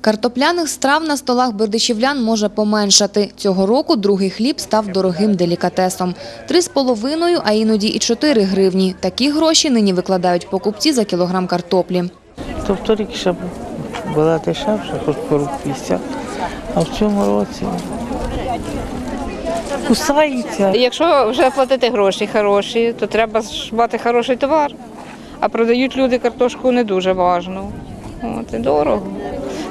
Картопляних страв на столах бердичівлян може поменшати. Цього року другий хліб став дорогим делікатесом. Три з половиною, а іноді і чотири гривні. Такі гроші нині викладають покупці за кілограм картоплі. Тобто рік ще була дешевша, хоч по 50, а в цьому році кусається. Якщо вже платити гроші хороші, то треба мати хороший товар. А продають люди картошку не дуже важно. От, і дорого.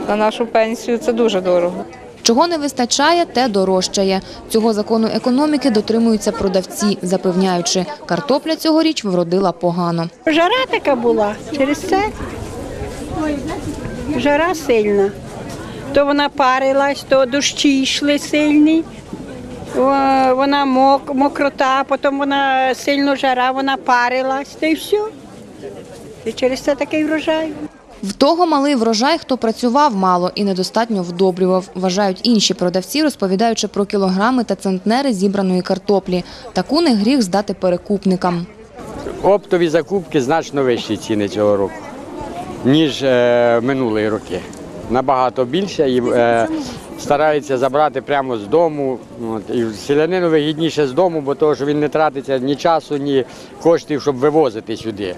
На нашу пенсію це дуже дорого. Чого не вистачає, те дорожчає. Цього закону економіки дотримуються продавці, запевняючи, картопля цьогоріч вродила погано. Жара така була через це. Жара сильна. То вона парилась, то дощі йшли сильні. Вона мок, мокрота, потім вона сильно жара, вона парилась, та й все. І через це такий врожай. В того малий врожай, хто працював мало і недостатньо вдобрював, вважають інші продавці, розповідаючи про кілограми та центнери зібраної картоплі. Таку не гріх здати перекупникам. Оптові закупки значно вищі ціни цього року, ніж е, минулі роки. Набагато більше і е, стараються забрати прямо з дому. От, і селянину вигідніше з дому, бо того, що він не тратиться ні часу, ні коштів, щоб вивозити сюди.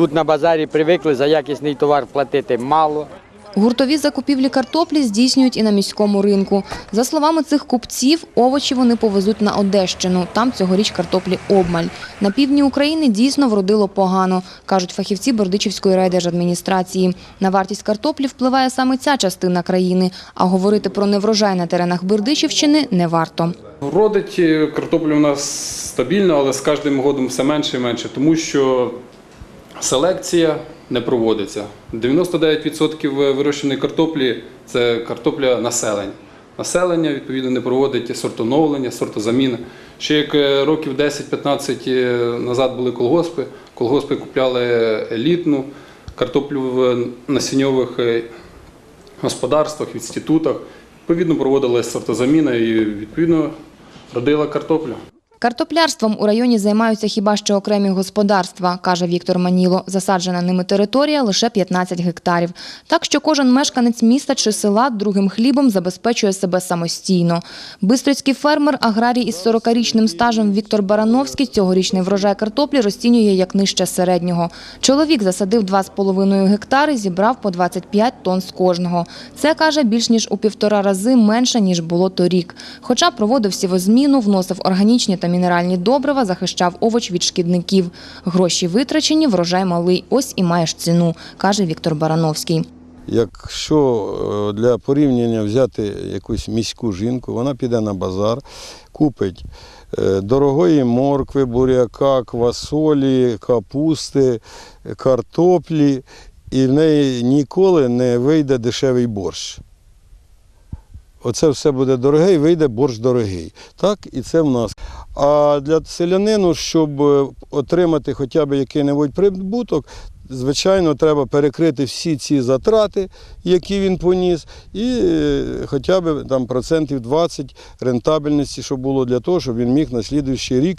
Тут на базарі привикли за якісний товар платити мало. Гуртові закупівлі картоплі здійснюють і на міському ринку. За словами цих купців, овочі вони повезуть на Одещину. Там цьогоріч картоплі обмаль. На півдні України дійсно вродило погано, кажуть фахівці Бердичівської райдержадміністрації. На вартість картоплі впливає саме ця частина країни, а говорити про неврожай на теренах Бердичівщини не варто. Родить е, картоплю у нас стабільно, але з кожним годом все менше і менше, тому що селекція не проводиться. 99% вирощеної картоплі це картопля населення. Населення відповідно не проводить сортоновлення, сортозаміни. Ще як е, років 10-15 назад були колгоспи, колгоспи купляли елітну картоплю в насінньових е, господарствах, в інститутах. Відповідно, проводила сортозаміна і відповідно родила картоплю. Картоплярством у районі займаються хіба що окремі господарства, каже Віктор Маніло. Засаджена ними територія лише 15 гектарів. Так що кожен мешканець міста чи села другим хлібом забезпечує себе самостійно. Бистрицький фермер, аграрій із 40-річним стажем Віктор Барановський цьогорічний врожай картоплі розцінює як нижче середнього. Чоловік засадив 2,5 гектари, зібрав по 25 тонн з кожного. Це, каже, більш ніж у півтора рази менше, ніж було торік. Хоча проводив сівозміну, вносив органічні та мінеральні добрива, захищав овоч від шкідників. Гроші витрачені, врожай малий. Ось і маєш ціну, каже Віктор Барановський. Якщо е, для порівняння взяти якусь міську жінку, вона піде на базар, купить е, дорогої моркви, буряка, квасолі, капусти, картоплі, і в неї ніколи не вийде дешевий борщ. Оце все буде дороге і вийде борщ дорогий. Так, і це в нас. А для селянину, щоб е, отримати хоча б який-небудь прибуток, звичайно, треба перекрити всі ці затрати, які він поніс, і е, хоча б там процентів 20 рентабельності, щоб було для того, щоб він міг на слідуючий рік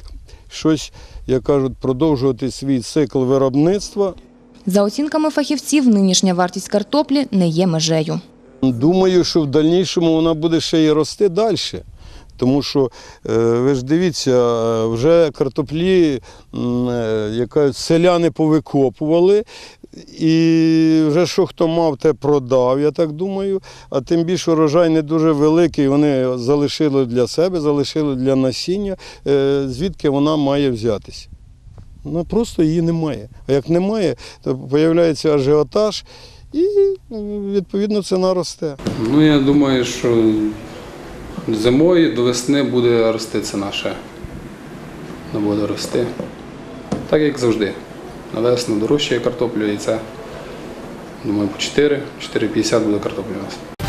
щось, як кажуть, продовжувати свій цикл виробництва. За оцінками фахівців, нинішня вартість картоплі не є межею. Думаю, що в дальнішому вона буде ще й рости далі. Тому що е, ви ж дивіться, е, вже картоплі е, яка селяни повикопували, і вже що хто мав, те продав, я так думаю. А тим більше урожай не дуже великий, вони залишили для себе, залишили для насіння, звідки вона має взятися. Ну, просто її немає. А як немає, то з'являється ажіотаж і відповідно ціна росте. Ну, я думаю, що зимою до весни буде рости це наше. Вона буде рости. Так як завжди. На весну дорожчає картоплю і це. Думаю, по 4, 4,50 буде картопля у нас.